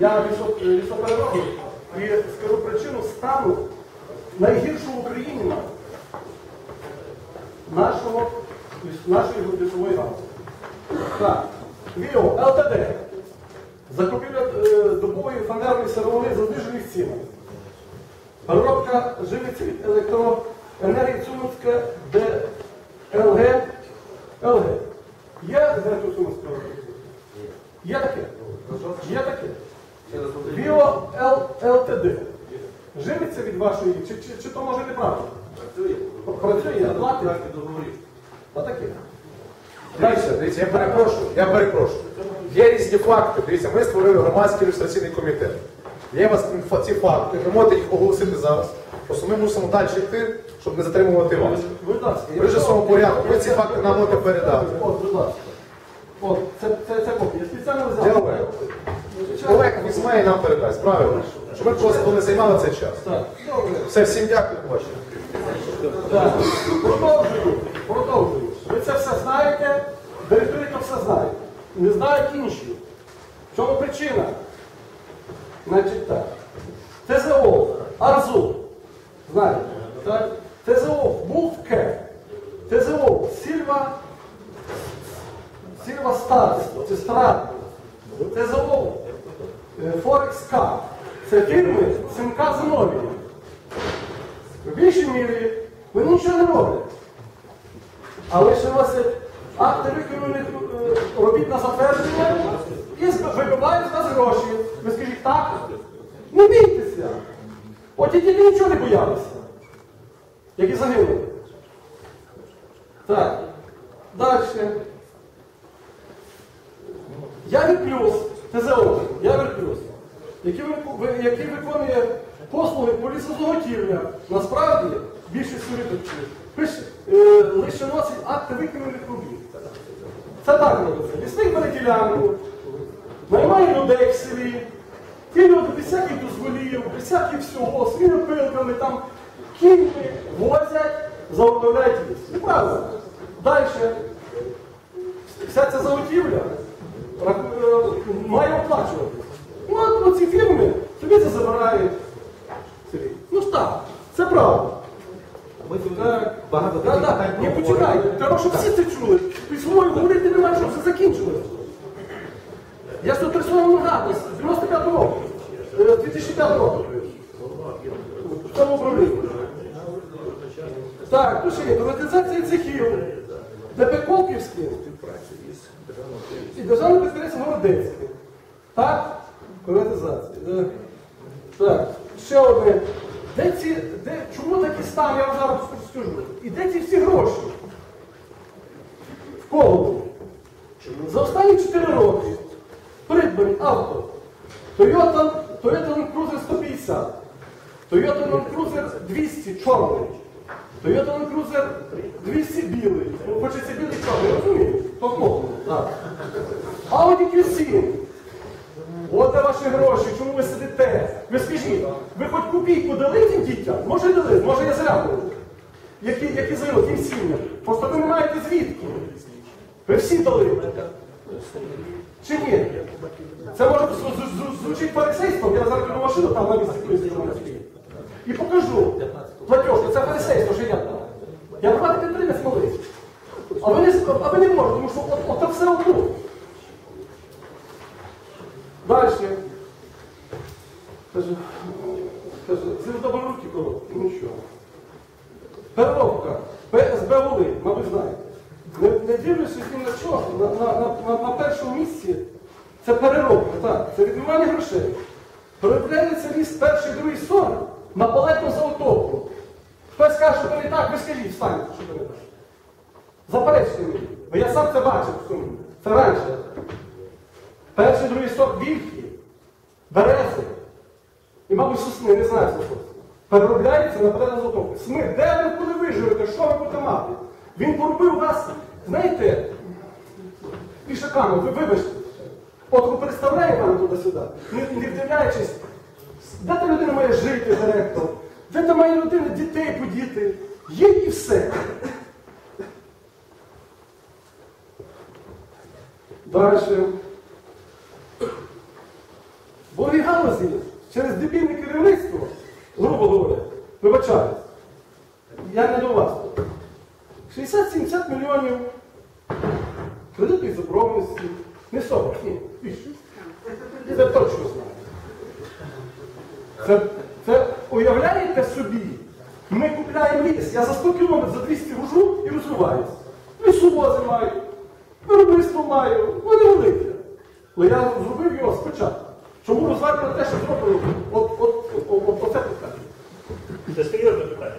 я лісо- і скажу причину стану найгіршого в Україні нашого, нашої лісової галузі. Так, ВІО, ЛТД. Закупівля е, добової фанерної сировини за знижених цінах. Переробка живиці від електроенергії Цуманська ДЛГ. ЛГ. Є директор Цуманського? Є таке? Є таке? Біо ЛТД. Живиться від вашої, чи, чи, чи то може неправда? Працює, платить? Отаке. Дивіться, дивіться, я перепрошую, я перепрошую. Є різні факти. Дивіться, ми створили громадський ілюстраційний комітет. Є у вас інфа- ці факти, ви можете їх оголосити зараз. Просто ми мусимо далі йти, щоб не затримувати вас. Будь ласка. Ви вже в своєму порядку, ви ці факти нам можете передати. От, будь ласка. От, це, це, це копія. Я спеціально взяв. Дякую. Колега візьме і нам передасть, правильно? Щоб ми просто не займали цей час. Так. Все, всім дякую, побачення. Так. Продовжую. Продовжую. Ви це все знаєте, директори то все знають. Не знають інші. В чому причина? Значить так. ТЗО, АРЗУ. Знаєте? Так? ТЗО, Бултке. ТЗО, Сільва, Сільва Старс, це Страт. ТЗО, е, Форекс К. Це фірми Симка Зиновія. В більшій мірі вони нічого не роблять. Але ще носять акти виконаних е, робіт на затвердження і вибивають з нас гроші. Ви скажіть так? Не бійтеся. От і діти нічого не боялися, які загинули. Так. Далі. Явір плюс, ТЗО, який, ви- ви- який виконує послуги по лісозаготівля, насправді більшість пише, е, лише носить акти виконаних робіт. Це так робиться. Лісник бере ділянку, наймає людей в селі, ті люди без всяких дозволів, без всяких всього, своїми пилками, там, кіньми возять, заготовляють ліс. Неправда. Далі вся ця заготівля е, має оплачувати. Ну, фірми собі це забирають. Ну ж так, це правда. Ми тут багато так, таких питань Ні, проговорюємо. почекайте, треба, щоб всі це чули. Письмою говорити немає, щоб все закінчилося. Я з Отрисованого нагадую, з 95 року, е, 2005 року. В цьому управлінні. Так, тут є приватизація цехів, ДП Колківський і державне підприємство Городецьке. Так? Приватизація. е. Так, ще одне. Де ці, де, чому такі стан, я вам зараз скажу. І де ці всі гроші? В кого? За останні 4 роки придбані авто. Toyota, Toyota Land Cruiser 150, Toyota Land Cruiser 200 чорний, Toyota Land Cruiser 200 білий. Хочеться білий чорний, розумієте? Кого? Так. Audi Q7. От де ваші гроші, чому ви сидите? Ви скажіть, ви хоч копійку дали цим дітям? Може дали, може я зря говорю. Які, які зайли, тим сім'ям. Просто ви не маєте звідки. Ви всі дали. Чи ні? Це може звучить фарисейством, я зараз піду машину там на місці стоїть. І покажу. Платежка, це фарисейство, що я дав. Я платити підтримець колись. А ви не, а ви не можете, тому що от, от, це все одно. Далі. Короткі, ну що. Переробка. ПСБ Волинь, мабуть, знаєте. Не, не дивлячись ні на що, на, на, на, на, першому місці це переробка, так, це відмивання грошей. Переробляється ліс перший, другий сорт на палетну заготовку. Хтось каже, що це не так, ви скажіть, встаньте, що це не так. Заперечте мені, бо я сам це бачив в цьому. Це раніше. Перший, другий сорт вільхи, берези і, мабуть, сосни, не знаю, це. Переробляється на палетну заготовку. Смир, де ви коли ви живете, що ви будете мати? Він поробив вас, знаєте, пішаками, ви вибачте. От ви представляєте вам туди-сюди, не, не вдивляючись, де та людина має жити, директор, де та має людина дітей подіти. Є і все. Далі. Бо в галузі через дебільне керівництво, грубо говоря, вибачаюсь, я не до вас. 60-70 мільйонів кредитної забороненості. Не 40, ні, більше. Це точно знаю. Це, це уявляєте собі? Ми купляємо ліс, я за 100 кілометрів за 200 вожу і розвиваюся. Лісовози маю, виробництво маю, вони велике. Але я зробив його спочатку. Чому розвалювати те, що зробили? От, от, от, от, от, оце питання. Це серйозне питання.